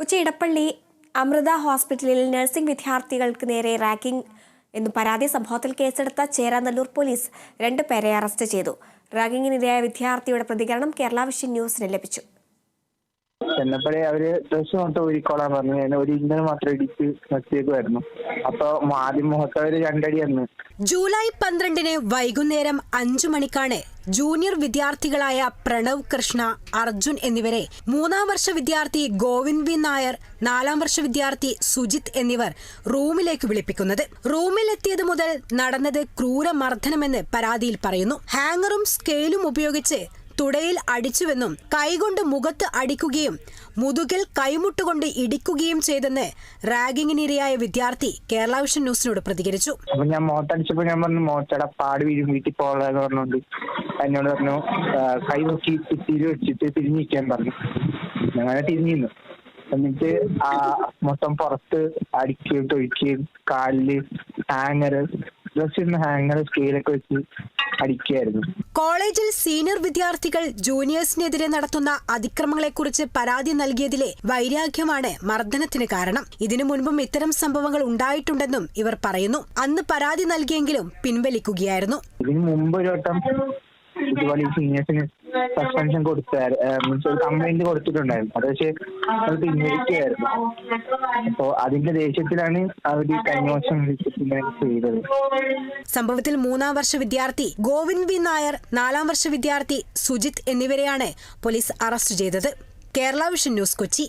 കൊച്ചി ഇടപ്പള്ളി അമൃത ഹോസ്പിറ്റലിൽ നഴ്സിംഗ് വിദ്യാർത്ഥികൾക്ക് നേരെ റാഗിംഗ് എന്ന് പരാതി സംഭവത്തിൽ കേസെടുത്ത ചേരാനല്ലൂർ പോലീസ് രണ്ട് പേരെ അറസ്റ്റ് ചെയ്തു. റാഗിങ്ങിനിരയായ വിദ്യാർത്ഥിയുടെ പ്രതികരണം കേരള വിഷൻ ന്യൂസിന് ലഭിച്ചു. ചെന്നപ്പോഴേ അവർ ഡ്രസ്സ് മൊത്തം ഊരിക്കോളാൻ പറഞ്ഞു. ഞാൻ ഒരു ഇന്നലെ മാത്രം ഇടിച്ച് നിർത്തിയേക്കുമായിരുന്നു അപ്പൊ ആദ്യം മുഖത്തവര് രണ്ടടിയെന്ന് ജൂലൈ പന്ത്രണ്ടിന് വൈകുന്നേരം അഞ്ചു മണിക്കാണ് ജൂനിയർ വിദ്യാർത്ഥികളായ പ്രണവ് കൃഷ്ണ അർജുൻ എന്നിവരെ മൂന്നാം വർഷ വിദ്യാർത്ഥി ഗോവിന്ദ് വി നായർ നാലാം വർഷ വിദ്യാർത്ഥി സുജിത് എന്നിവർ റൂമിലേക്ക് വിളിപ്പിക്കുന്നത്. റൂമിലെത്തിയത് മുതൽ നടന്നത് ക്രൂരമർദ്ദനമെന്ന് പരാതിയിൽ പറയുന്നു. ഹാങ്ങറും സ്കെയിലും ഉപയോഗിച്ച് തുടയിൽ അടിച്ചുവെന്നും കൈകൊണ്ട് മുഖത്ത് അടിക്കുകയും മുതുകിൽ കൈമുട്ടുകൊണ്ട് ഇടിക്കുകയും ചെയ്തെന്ന് റാഗിങ്ങിനിരയായ വിദ്യാർത്ഥി കേരള വിഷൻ ന്യൂസിനോട് പ്രതികരിച്ചു. അപ്പൊ ഞാൻ മുഖത്തടിച്ചപ്പോ ഞാൻ പറഞ്ഞു മോച്ചട പാട് വീഴും വീട്ടിൽ പോകാന്ന് പറഞ്ഞോണ്ട്. എന്നോട് പറഞ്ഞു കൈ നോക്കി തിരി വെച്ചിട്ട് തിരിഞ്ഞിരിക്കാൻ പറഞ്ഞു. ഞങ്ങളെ തിരിഞ്ഞിരുന്നു എന്നിട്ട് ആ മൊത്തം പുറത്ത് അടിക്കുകയും തൊഴിക്കുകയും കാലിൽ ഹാങ്ങർ ഡ്രസ് ഹാങ്ങർ സ്കെയിലൊക്കെ വെച്ച് അടിക്കുകയായിരുന്നു കോളേജിൽ സീനിയർ വിദ്യാർത്ഥികൾ ജൂനിയേഴ്സിനെതിരെ നടത്തുന്ന അതിക്രമങ്ങളെക്കുറിച്ച് പരാതി നൽകിയതിലെ വൈരാഗ്യമാണ് മർദ്ദനത്തിന് കാരണം. ഇതിനു മുൻപും ഇത്തരം സംഭവങ്ങൾ ഉണ്ടായിട്ടുണ്ടെന്നും ഇവർ പറയുന്നു. അന്ന് പരാതി നൽകിയെങ്കിലും പിൻവലിക്കുകയായിരുന്നു. ഇതിനു മുമ്പ് ഒരു വട്ടം ഇതുപോലെ സീനിയേഴ്സിന് സസ്പെൻഷൻ കൊടുത്തായിരുന്നു ഒരു കംപ്ലൈന്റ് കൊടുത്തിട്ടുണ്ടായിരുന്നു. അത് പക്ഷെ അത് പിൻവലിക്കുകയായിരുന്നു അപ്പോ അതിന്റെ ദേഷ്യത്തിലാണ് അവർ കഴിഞ്ഞ വർഷം ചെയ്തത്. സംഭവത്തിൽ മൂന്നാം വർഷ വിദ്യാർത്ഥി ഗോവിന്ദ് വി നായർ നാലാം വർഷ വിദ്യാർത്ഥി സുജിത് എന്നിവരെയാണ് പോലീസ് അറസ്റ്റ് ചെയ്തത്. Kerala vision news Kochi.